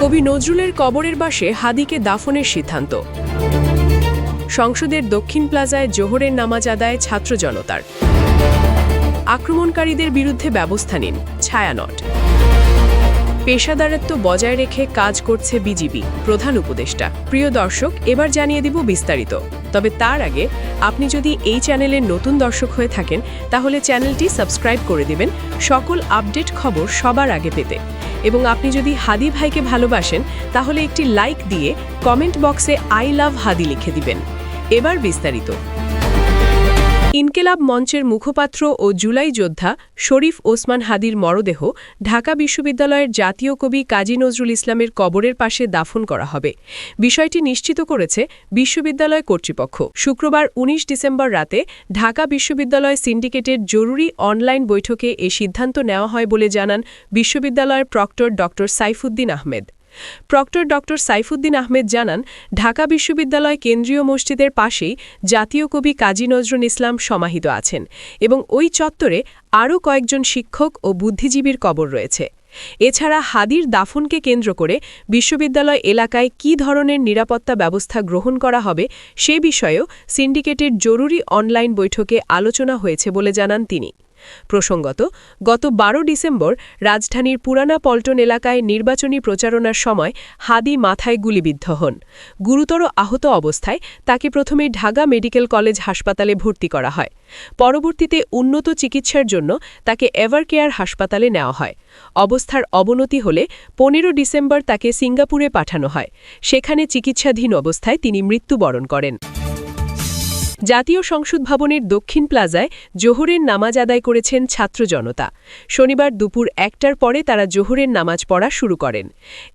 কবি নজরুলের কবরের বাসে হাদিকে দাফনের সিদ্ধান্ত। সংসদের দক্ষিণ প্লাজায় জোহরের নামাজ আদায় ছাত্র জনতার। আক্রমণকারীদের বিরুদ্ধে ব্যবস্থা নিন, ছায়ানট। পেশাদারত্ব বজায় রেখে কাজ করছে বিজিবি, প্রধান উপদেষ্টা। প্রিয় দর্শক, এবার জানিয়ে দিব বিস্তারিত। তবে তার আগে, আপনি যদি এই চ্যানেলের নতুন দর্শক হয়ে থাকেন, তাহলে চ্যানেলটি সাবস্ক্রাইব করে দেবেন। সকল আপডেট খবর সবার আগে পেতে। এবং আপনি যদি হাদি ভাইকে ভালোবাসেন, তাহলে একটি লাইক দিয়ে কমেন্ট বক্সে আই লাভ হাদি লিখে দিবেন। এবার বিস্তারিত। ইনকেলাব মঞ্চের মুখপাত্র ও জুলাই যোদ্ধা শরীফ ওসমান হাদির মরদেহ ঢাকা বিশ্ববিদ্যালয়ের জাতীয় কবি কাজী নজরুল ইসলামের কবরের পাশে দাফন করা হবে। বিষয়টি নিশ্চিত করেছে বিশ্ববিদ্যালয় কর্তৃপক্ষ। শুক্রবার ১৯ ডিসেম্বর রাতে ঢাকা বিশ্ববিদ্যালয় সিন্ডিকেটের জরুরি অনলাইন বৈঠকে এ সিদ্ধান্ত নেওয়া হয় বলে জানান বিশ্ববিদ্যালয়ের প্রক্টর ড সাইফুদ্দিন আহমেদ। প্রক্টর ড সাইফুদ্দিন আহমেদ জানান, ঢাকা বিশ্ববিদ্যালয় কেন্দ্রীয় মসজিদের পাশেই জাতীয় কবি কাজী নজরুল ইসলাম সমাহিত আছেন এবং ওই চত্বরে আরও কয়েকজন শিক্ষক ও বুদ্ধিজীবীর কবর রয়েছে। এছাড়া হাদির দাফনকে কেন্দ্র করে বিশ্ববিদ্যালয় এলাকায় কী ধরনের নিরাপত্তা ব্যবস্থা গ্রহণ করা হবে সে বিষয়েও সিন্ডিকেটের জরুরি অনলাইন বৈঠকে আলোচনা হয়েছে বলে জানান তিনি। প্রসঙ্গত, গত বারো ডিসেম্বর রাজধানীর পুরানা পল্টন এলাকায় নির্বাচনী প্রচারণার সময় হাদি মাথায় গুলিবিদ্ধ হন। গুরুতর আহত অবস্থায় তাকে প্রথমে ঢাকা মেডিকেল কলেজ হাসপাতালে ভর্তি করা হয়। পরবর্তীতে উন্নত চিকিৎসার জন্য তাকে এভারকেয়ার হাসপাতালে নেওয়া হয়। অবস্থার অবনতি হলে পনেরো ডিসেম্বর তাকে সিঙ্গাপুরে পাঠানো হয়। সেখানে চিকিৎসাধীন অবস্থায় তিনি মৃত্যুবরণ করেন। জাতীয় সংসদ ভবনের দক্ষিণ প্লাজায় জোহরের নামাজ আদায় করেছেন ছাত্র জনতা। শনিবার দুপুর একটার পরে তারা জোহরের নামাজ পড়া শুরু করেন।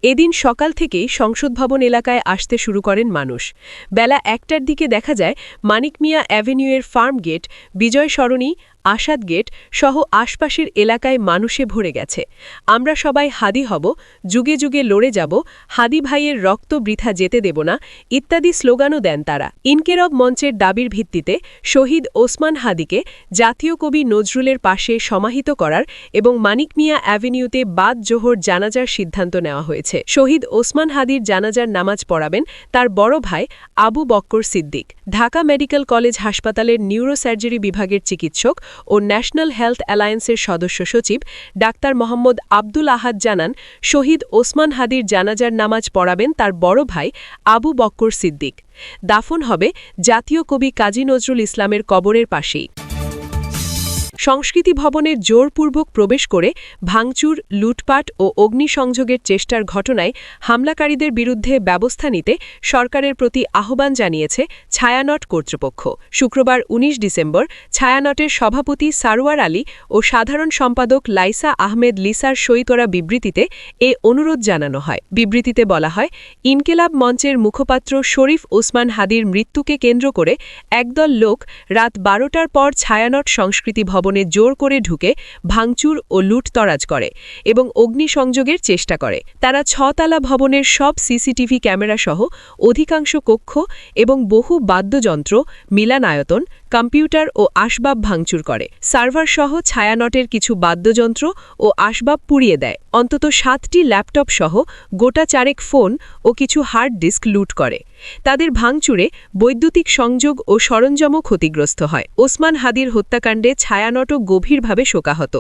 এদিন সকাল থেকেই সংসদ ভবন এলাকায় আসতে শুরু করেন মানুষ। বেলা একটার দিকে দেখা যায়, Manik Mia অ্যাভিনিউয়ের farm gate, Bijoy Sarani, Asad gate সহ আশপাশের এলাকায় মানুষে ভরে গেছে। আমরা সবাই হাদি হব, যুগে যুগে লড়ে যাব, হাদি ভাইয়ের রক্ত বৃথা যেতে দেব না, ইত্যাদি স্লোগানও দেন তারা। ইনকেরব মঞ্চের দাবির ভিত্তিতে শহীদ ওসমান হাদিকে জাতীয় কবি নজরুলের পাশে সমাহিত করার এবং মানিক মিয়া অ্যাভিনিউতে বাদ জোহর জানাজার সিদ্ধান্ত নেওয়া হয়েছে। শহীদ ওসমান হাদির জানাজার নামাজ পড়াবেন তার বড় ভাই আবু বক্কর সিদ্দিক। ঢাকা মেডিকেল কলেজ হাসপাতালের নিউরোসার্জারি বিভাগের চিকিৎসক ও ন্যাশনাল হেলথ অ্যালায়েন্সের সদস্য সচিব ডাক্তার মোহাম্মদ আব্দুল আহাদ জানান, শহীদ ওসমান হাদির জানাজার নামাজ পড়াবেন তার বড় ভাই আবু বক্কর সিদ্দিক। দাফন হবে জাতীয় কবি কাজী নজরুল ইসলামের কবরের পাশেই। সংস্কৃতি ভবনের জোরপূর্বক প্রবেশ করে ভাঙচুর, লুটপাট ও অগ্নিসংযোগের চেষ্টার ঘটনায় হামলাকারীদের বিরুদ্ধে ব্যবস্থা নিতে সরকারের প্রতি আহ্বান জানিয়েছে ছায়ানট কর্তৃপক্ষ। শুক্রবার ১৯ ডিসেম্বর ছায়ানটের সভাপতি সারোয়ার আলী ও সাধারণ সম্পাদক লাইসা আহমেদ লিসার সই করা বিবৃতিতে এ অনুরোধ জানানো হয়। বিবৃতিতে বলা হয়, ইনকেলাব মঞ্চের মুখপাত্র শরীফ ওসমান হাদির মৃত্যুকে কেন্দ্র করে একদল লোক রাত বারোটার পর ছায়ানট সংস্কৃতি ভবনে জোর করে ঢুকে ভাঙচুর ও লুটতরাজ করে এবং অগ্নিসংযোগের চেষ্টা করে। তারা ছতলা ভবনের সব সিসিটিভি ক্যামেরাসহ অধিকাংশ কক্ষ এবং বহু বাদ্যযন্ত্র, মিলানায়তন কম্পিউটার ও আসবাব ভাঙচুর করে। সার্ভারসহ ছায়ানটের কিছু বাদ্যযন্ত্র ও আসবাব পুড়িয়ে দেয়। অন্তত সাতটি ল্যাপটপ সহ গোটা চারেক ফোন ও কিছু হার্ড ডিস্ক লুট করে। তাদের ভাঙচুরে বৈদ্যুতিক সংযোগ ও সরঞ্জামও ক্ষতিগ্রস্ত হয়। ওসমান হাদির হত্যাকাণ্ডে ছায়ানটও গভীরভাবে শোকাহত।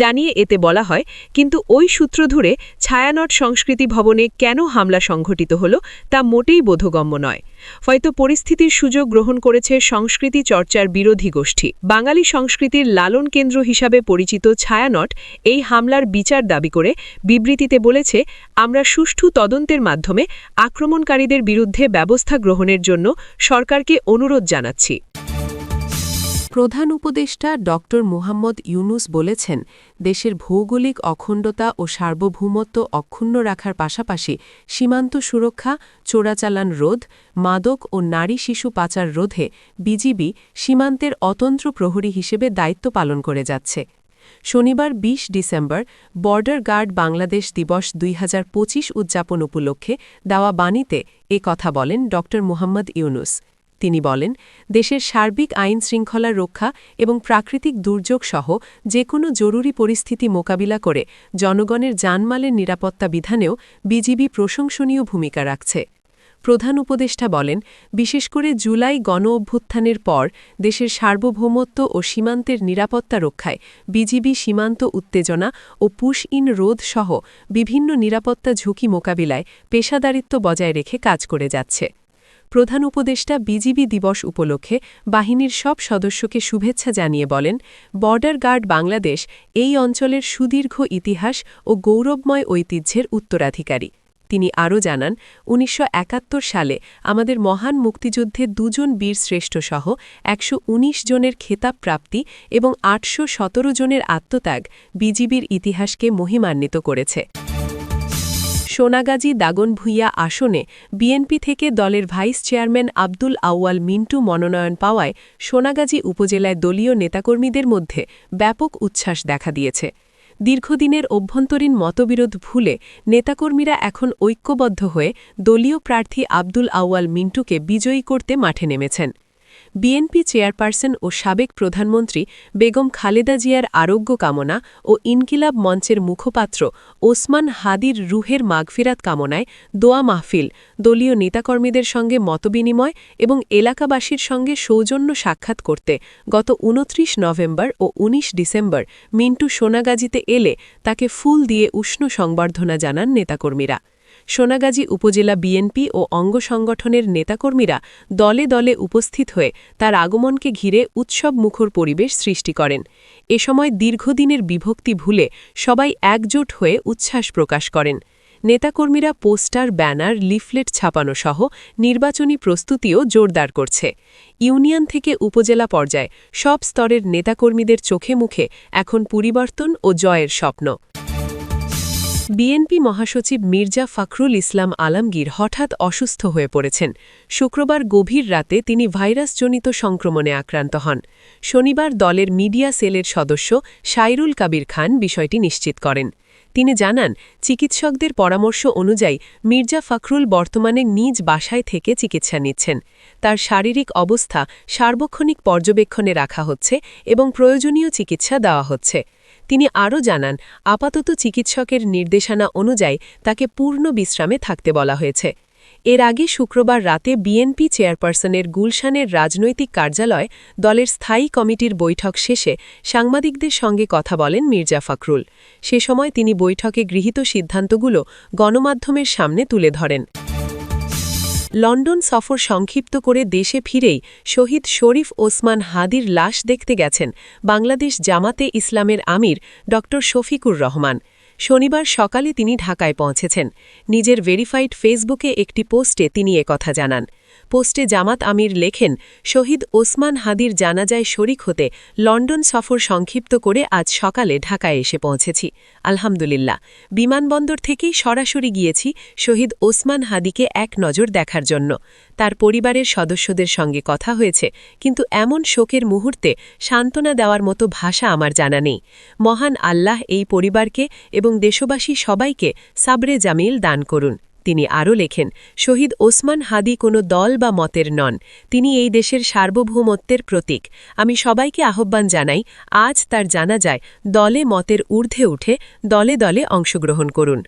জানিয়ে এতে বলা হয়, কিন্তু ওই সূত্র ধরে ছায়ানট সংস্কৃতি ভবনে কেন হামলা সংঘটিত হল তা মোটেই বোধগম্য নয়। হয়তো পরিস্থিতির সুযোগ গ্রহণ করেছে সংস্কৃতি চর্চার বিরোধী গোষ্ঠী। বাঙালি সংস্কৃতির লালন কেন্দ্র হিসাবে পরিচিত ছায়ানট এই হামলার বিচার দাবি করে বিবৃতিতে বলেছে, আমরা সুষ্ঠু তদন্তের মাধ্যমে আক্রমণকারীদের বিরুদ্ধে ব্যবস্থা গ্রহণের জন্য সরকারকে অনুরোধ জানাচ্ছি। প্রধান উপদেষ্টা ড মুহাম্মদ ইউনুস বলেছেন, দেশের ভৌগোলিক অখণ্ডতা ও সার্বভৌমত্ব অক্ষুণ্ণ রাখার পাশাপাশি সীমান্ত সুরক্ষা, চোরাচালান রোধ, মাদক ও নারী শিশু পাচার রোধে বিজিবি সীমান্তের অতন্ত্র প্রহরী হিসেবে দায়িত্ব পালন করে যাচ্ছে। শনিবার ২০ ডিসেম্বর, বর্ডার গার্ড বাংলাদেশ দিবস দুই হাজার পঁচিশ উদযাপন উপলক্ষে দেওয়া বাণীতে এ কথা বলেন ড মুহাম্মদ ইউনুস। তিনি বলেন, দেশের সার্বিক আইন শৃঙ্খলা রক্ষা এবং প্রাকৃতিক দুর্যোগ সহ যে কোনো জরুরি পরিস্থিতি মোকাবিলা করে জনগণের জানমালের নিরাপত্তা বিধানেও বিজিবি প্রশংসনীয় ভূমিকা রাখছে। প্রধান উপদেষ্টা বলেন, বিশেষ করে জুলাই গণ অভ্যুত্থানের পর দেশের সার্বভৌমত্ব ও সীমান্তের নিরাপত্তা রক্ষায় বিজিবি সীমান্ত উত্তেজনা ও পুশ ইন রোধ সহ বিভিন্ন নিরাপত্তা ঝুঁকি মোকাবিলায় পেশাদারিত্ব বজায় রেখে কাজ করে যাচ্ছে। প্রধান উপদেষ্টা বিজিবি দিবস উপলক্ষে বাহিনীর সব সদস্যকে শুভেচ্ছা জানিয়ে বলেন, বর্ডার গার্ড বাংলাদেশ এই অঞ্চলের সুদীর্ঘ ইতিহাস ও গৌরবময় ঐতিহ্যের উত্তরাধিকারী। তিনি আরও জানান, উনিশশো একাত্তর সালে আমাদের মহান মুক্তিযুদ্ধে দুজন বীর শ্রেষ্ঠ সহ একশো উনিশ জনের খেতাব প্রাপ্তি এবং আটশো সতেরো জনের আত্মত্যাগ বিজিবির ইতিহাসকে মহিমান্বিত করেছে। সোনাগাজী দাগনভূঞা আসনে বিএনপি থেকে দলের ভাইস চেয়ারম্যান আব্দুল আউয়াল মিন্টু মনোনয়ন পাওয়ায় সোনাগাজী উপজেলায় দলীয় নেতাকর্মীদের মধ্যে ব্যাপক উচ্ছ্বাস দেখা দিয়েছে। দীর্ঘদিনের অভ্যন্তরীণ মতবিরোধ ভুলে নেতাকর্মীরা এখন ঐক্যবদ্ধ হয়ে দলীয় প্রার্থী আব্দুল আউয়াল মিন্টুকে বিজয়ী করতে মাঠে নেমেছেন। বিএনপি চেয়ারপারসন ও সাবেক প্রধানমন্ত্রী বেগম খালেদা জিয়ার আরোগ্য কামনা ও ইনকিলাব মঞ্চের মুখপাত্র ওসমান হাদির রুহের মাগফিরাত কামনায় দোয়া মাহফিল, দলীয় নেতাকর্মীদের সঙ্গে মতবিনিময় এবং এলাকাবাসীর সঙ্গে সৌজন্য সাক্ষাৎ করতে গত উনত্রিশ নভেম্বর ও ১৯ ডিসেম্বর মিন্টু সোনাগাজীতে এলে তাকে ফুল দিয়ে উষ্ণ সংবর্ধনা জানান নেতাকর্মীরা। সোনাগাজী উপজেলা বিএনপি ও অঙ্গ সংগঠনের নেতাকর্মীরা দলে দলে উপস্থিত হয়ে তার আগমনকে ঘিরে উৎসব মুখর পরিবেশ সৃষ্টি করেন। এ সময় দীর্ঘদিনের বিভক্তি ভুলে সবাই একজোট হয়ে উচ্ছ্বাস প্রকাশ করেন। নেতাকর্মীরা পোস্টার, ব্যানার, লিফলেট ছাপানো সহ নির্বাচনী প্রস্তুতিও জোরদার করছে। ইউনিয়ন থেকে উপজেলা পর্যায়ে সব স্তরের নেতাকর্মীদের চোখে মুখে এখন পরিবর্তন ও জয়ের স্বপ্ন। বিএনপি মহাসচিব মির্জা ফখরুল ইসলাম আলমগীর হঠাৎ অসুস্থ হয়ে পড়েছেন। শুক্রবার গভীর রাতে তিনি ভাইরাসজনিত সংক্রমণে আক্রান্ত হন। শনিবার দলের মিডিয়া সেলের সদস্য সাইরুল কাবির খান বিষয়টি নিশ্চিত করেন। তিনি জানান, চিকিৎসকদের পরামর্শ অনুযায়ী মির্জা ফখরুল বর্তমানে নিজ বাসায় থেকে চিকিৎসা নিচ্ছেন। তার শারীরিক অবস্থা সার্বক্ষণিক পর্যবেক্ষণে রাখা হচ্ছে এবং প্রয়োজনীয় চিকিৎসা দেওয়া হচ্ছে। তিনি আরও জানান, আপাতত চিকিৎসকের নির্দেশনা অনুযায়ী তাকে পূর্ণ বিশ্রামে থাকতে বলা হয়েছে। এর আগে শুক্রবার রাতে বিএনপি চেয়ারপারসনের গুলশানের রাজনৈতিক কার্যালয় দলের স্থায়ী কমিটির বৈঠক শেষে সাংবাদিকদের সঙ্গে কথা বলেন মির্জা ফখরুল। সে সময় তিনি বৈঠকে গৃহীত সিদ্ধান্তগুলো গণমাধ্যমের সামনে তুলে ধরেন। লন্ডন সফর সংক্ষিপ্ত করে দেশে ফিরেই শহীদ শরীফ ওসমান হাদির লাশ দেখতে গেছেন বাংলাদেশ জামাতে ইসলামের আমির ড শফিকুর রহমান। শনিবার সকালে তিনি ঢাকায় পৌঁছেছেন। নিজের ভেরিফাইড ফেসবুকে একটি পোস্টে তিনি কথা জানান। পোস্টে জামাত আমির লেখেন, শহীদ ওসমান হাদির জানাজায় শরিক হতে লন্ডন সফর সংক্ষিপ্ত করে আজ সকালে ঢাকায় এসে পৌঁছেছি। আলহামদুলিল্লাহ। বিমানবন্দর থেকেই সরাসরি গিয়েছি শহীদ ওসমান হাদিকে এক নজর দেখার জন্য। তার পরিবারের সদস্যদের সঙ্গে কথা হয়েছে, কিন্তু এমন শোকের মুহূর্তে সান্ত্বনা দেওয়ার মতো ভাষা আমার জানা নেই। মহান আল্লাহ এই পরিবারকে এবং দেশবাসী সবাইকে সাবরে জামিল দান করুন। তিনি আরও লেখেন, শহীদ ওসমান হাদি কোনো দল বা মতের নন। তিনি এই দেশের সার্বভৌমত্বের প্রতীক। আমি সবাইকে আহ্বান জানাই, আজ তার জানা যায়, দলে মতের ঊর্ধ্বে উঠে দলে দলে অংশগ্রহণ করুন।